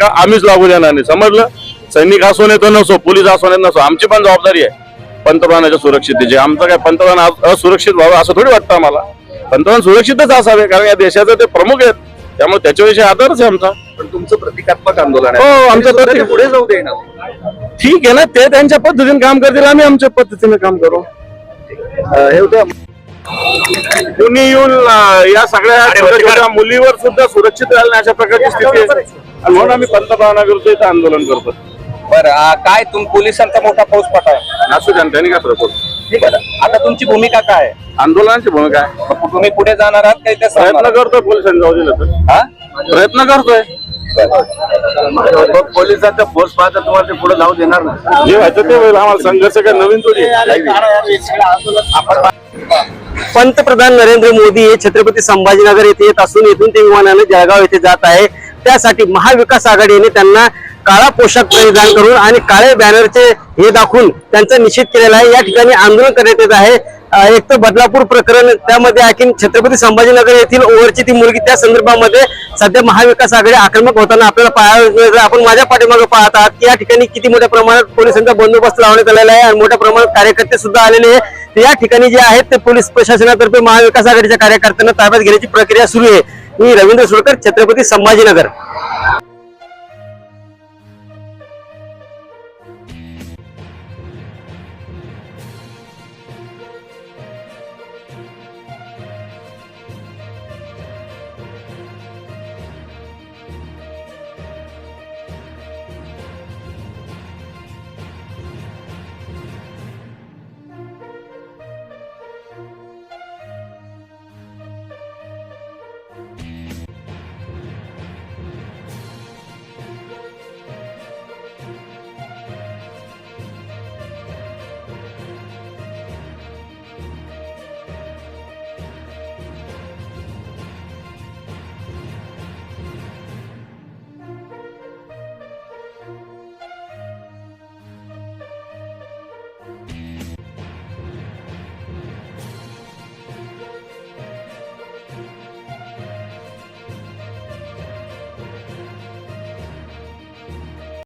आम्हीच लागू देणार नाही. समजलं? सैनिक असो नाही तर नसो पोलीस असो नाही नसो आमची पण जबाबदारी आहे पंतप्रधानाच्या सुरक्षितेची आमचं काय पंतप्रधान असुरक्षित व्हावं असं थोडी वाटतं आम्हाला. पंतप्रधान सुरक्षितच असावे कारण या देशाचे ते प्रमुख आहेत. त्यामुळे त्याच्याविषयी आदरच आहे आमचा. पण तुमचं प्रतिकात्मक आंदोलन हो, आमचं पुढे जाऊ देणार. ठीक आहे ना ते त्यांच्या पद्धतीने काम करतील आम्ही आमच्या पद्धतीने काम करू. हे होतं. कुणी येऊन या सगळ्या छोट्या छोट्या मुलीवर सुद्धा सुरक्षित राहील नाही अशा प्रकारची स्थिती आहे. म्हणून आम्ही पंतप्रधानाविरुद्ध इथं आंदोलन करतो बरं काय तुम पोलिसांचा मोठा पाठा आहे असू द्या ना, त्यांनी काय पडतो ठीक आहे ना? आता तुमची भूमिका काय आहे? आंदोलनाची भूमिका आहे. तुम्ही पुढे जाणार आहात काही ते प्रयत्न करतोय पोलिसांनी जाऊ दिलं तर. हा? प्रयत्न करतोय. पोलिसांचा फोर्स पाहता तुम्हाला ते पुढे जाऊ देणार ना जे व्हायचं ते होईल. आम्हाला संघर्ष काय नवीन थोडी पंतप्रधान नरेंद्र मोदी हे छत्रपती संभाजीनगर येथे येत असून येथून ते विमानाने जळगाव येथे जात आहे. त्यासाठी महाविकास आघाडीने त्यांना काळा पोशाख परिधान करून आणि काळे बॅनरचे हे दाखवून त्यांचा निषेध केलेला आहे. या ठिकाणी आंदोलन करण्यात येत आहे. एक तर बदलापूर प्रकरण त्यामध्ये आणखी छत्रपती संभाजीनगर येथील ओव्हरची ती मुलगी त्या संदर्भामध्ये सध्या महाविकास आघाडी आक्रमक होताना आपल्याला पाहायला मिळतं. आपण माझ्या पाठीमागे पाहत आहात की या ठिकाणी किती मोठ्या प्रमाणात पोलिसांचा बंदोबस्त लावण्यात आलेला आहे आणि मोठ्या प्रमाणात कार्यकर्ते सुद्धा आलेले आहे तर या ठिकाणी जे आहेत ते पोलीस प्रशासनातर्फे महाविकास आघाडीच्या कार्यकर्त्यांना ताब्यात घेण्याची प्रक्रिया सुरू आहे. मी रवींद्र सुरकर छत्रपती संभाजीनगर.